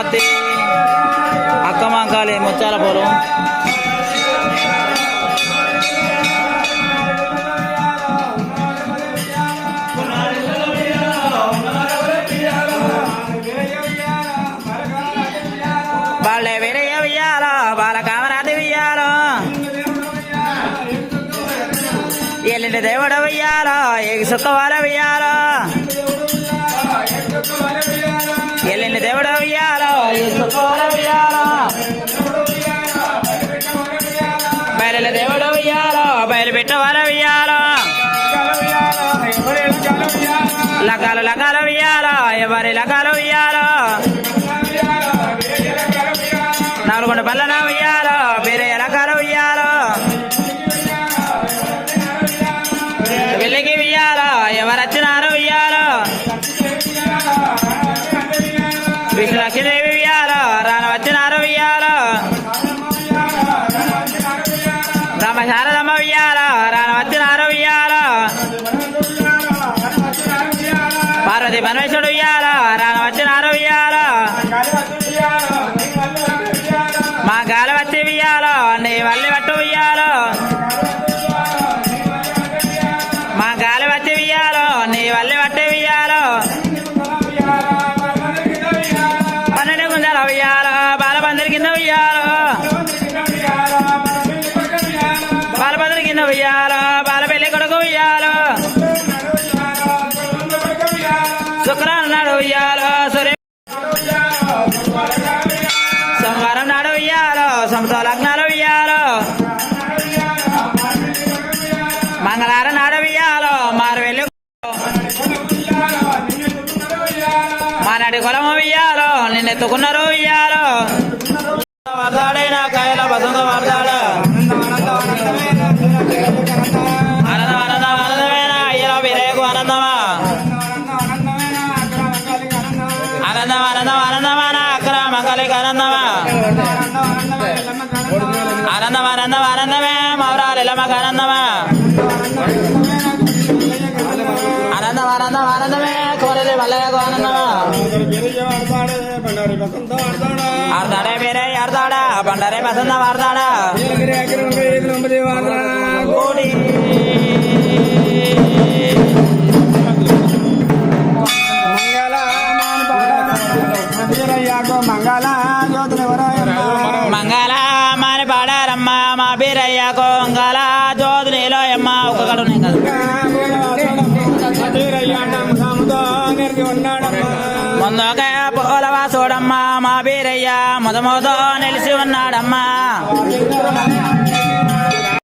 శివరాత్రి అక్కమాంకాలే ముత్యాల పొలం బాలే వీరయ్య వియ్యాలో బాల కామరాతి వెయ్యాలో ఎల్లింటి దేవుడు వియ్యాలో ఎగి సుక్కవాల వియ్యాలో బయలు దేవుడు వియ్యాలో బయలు పెట్టవాల వియ్యాలో లగాలు లగాలు వియ్యాలో ఎవరి లగాలు వియ్యాలో నాలుగొండ పల్లన రాను వచ్చినారు ఉయ్యాలో మా గాలి వచ్చి ఉయ్యాలో నీ వల్లి పట్టు ఇయ్యాలో మా గాలి వచ్చి ఉయ్యాలో నీ వల్లి పట్టి ఉయ్యాలో పన్నెండు గుంజల ఉయ్యాలో బాలబందరి కింద ఉయ్యాలో బాలబందరి కింద ఉయ్యాలో బాల పెళ్ళి కొడుకు ఉయ్యాలో నాడు ఉయ్యాలో సూర్య సోమవారం నాడు ఉయ్యాలో సంవత్సర లగ్నాలు ఉయ్యాలో మంగళవారం నాడు ఉయ్యాలో మారు వెళ్ళి మానాటి కులం ఉయ్యాలో నిన్నెత్తుకున్నారు ఉయ్యాలో వరదాడైన కాయల వసంత వరదాడ ఆనందం ఆనందం ఆనందమే మౌరాలు ఇలమకు ఆనందమా ఆనందం ఆనందం ఆనందమే కోరలి మల్లయ్యకు ఆనందమా ఆడతాడే మీరే ఆడతాడా పండరే మా గల కొంగళ జ్యోతునిలో అమ్మ ఒక కడు కదా. ముందుగా పోలవా చూడమ్మా మా బీరయ్య మొదమోదో నిలిచి ఉన్నాడమ్మా.